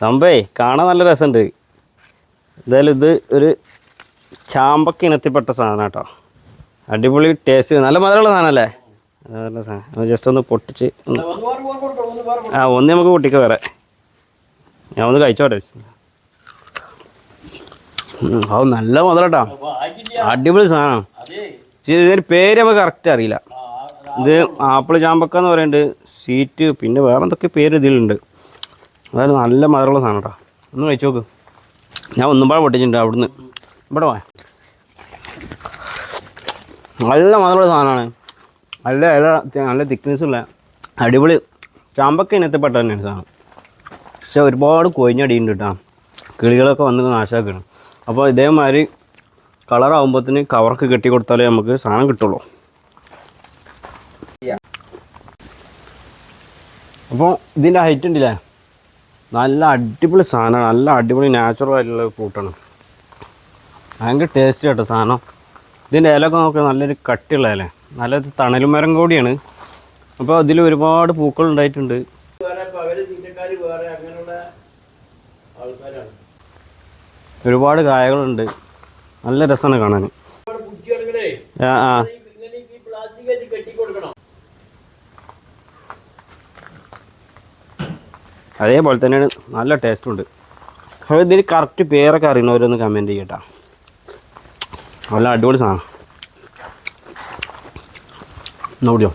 സംഭവേ കാണാൻ നല്ല രസമുണ്ട്. എന്തായാലും ഇത് ഒരു ചാമ്പക്ക ഇനത്തിൽപ്പെട്ട സാധനം കേട്ടോ. അടിപൊളി ടേസ്റ്റ് നല്ല മധുരമുള്ള സാധനമല്ലേ നല്ല സാധനം. ജസ്റ്റ് ഒന്ന് പൊട്ടിച്ച് ആ ഒന്ന് നമുക്ക് പൊട്ടിക്കാം വേറെ. ഞാൻ ഒന്ന് കഴിച്ചോട്ടെ. അത് നല്ല മുതലട്ടോ അടിപൊളി സാധനം. ഇതിന്റെ പേര് നമുക്ക് കറക്റ്റ് അറിയില്ല. ഇത് ആപ്പിൾ ചാമ്പക്ക എന്ന് പറയുന്നുണ്ട്. സീറ്റ് പിന്നെ വേറെ എന്തൊക്കെ പേര് ഇതിലുണ്ട്. അതായത് നല്ല മധുരമുള്ള സാധനം കേട്ടോ ഒന്ന് കഴിച്ചു നോക്ക്. ഞാൻ ഒന്നും പാടെ പൊട്ടിച്ചിട്ടുണ്ട് അവിടുന്ന്. ഇവിടെ വാ. നല്ല മധുരമുള്ള സാധനമാണ്. നല്ല ഇല നല്ല തിക്നെസ് ഉള്ള അടിപൊളി ചാമ്പക്ക ഇനത്തിൽപ്പെട്ട തന്നെയാണ് സാധനം. പക്ഷെ ഒരുപാട് കൊഴിഞ്ഞടിയുണ്ട് കേട്ടോ. കിളികളൊക്കെ വന്ന് നാശമാക്കണം അപ്പോൾ ഇതേമാതിരി കളറാകുമ്പോഴത്തേന് കവർക്ക് കെട്ടി കൊടുത്താലേ നമുക്ക് സാധനം കിട്ടുള്ളൂ. അപ്പോൾ ഇതിന്റെ ഹൈറ്റ് ഉണ്ടല്ലേ? നല്ല അടിപൊളി സാധനമാണ്. നല്ല അടിപൊളി നാച്ചുറൽ ആയിട്ടുള്ള ഫ്രൂട്ടാണ് ഭയങ്കര ടേസ്റ്റ് കേട്ടോ സാധനം. ഇതിന്റെ ഇലയൊക്കെ നോക്കിയാൽ നല്ലൊരു കട്ടിയുള്ള ഇല. നല്ലൊരു തണലും മരം കൂടിയാണ്. അപ്പോൾ അതിൽ ഒരുപാട് പൂക്കൾ ഉണ്ടായിട്ടുണ്ട്. ഒരുപാട് കായകളുണ്ട്. നല്ല രസമാണ് കാണാൻ. ആ ആ. അതേപോലെ തന്നെയാണ് നല്ല ടേസ്റ്റും ഉണ്ട്. അപ്പോൾ ഇതിന് കറക്റ്റ് പേരൊക്കെ അറിയണവരൊന്ന് കമന്റ് ചെയ്യട്ടോ നല്ല അടിപൊളി സാധനം. നോക്കിയോ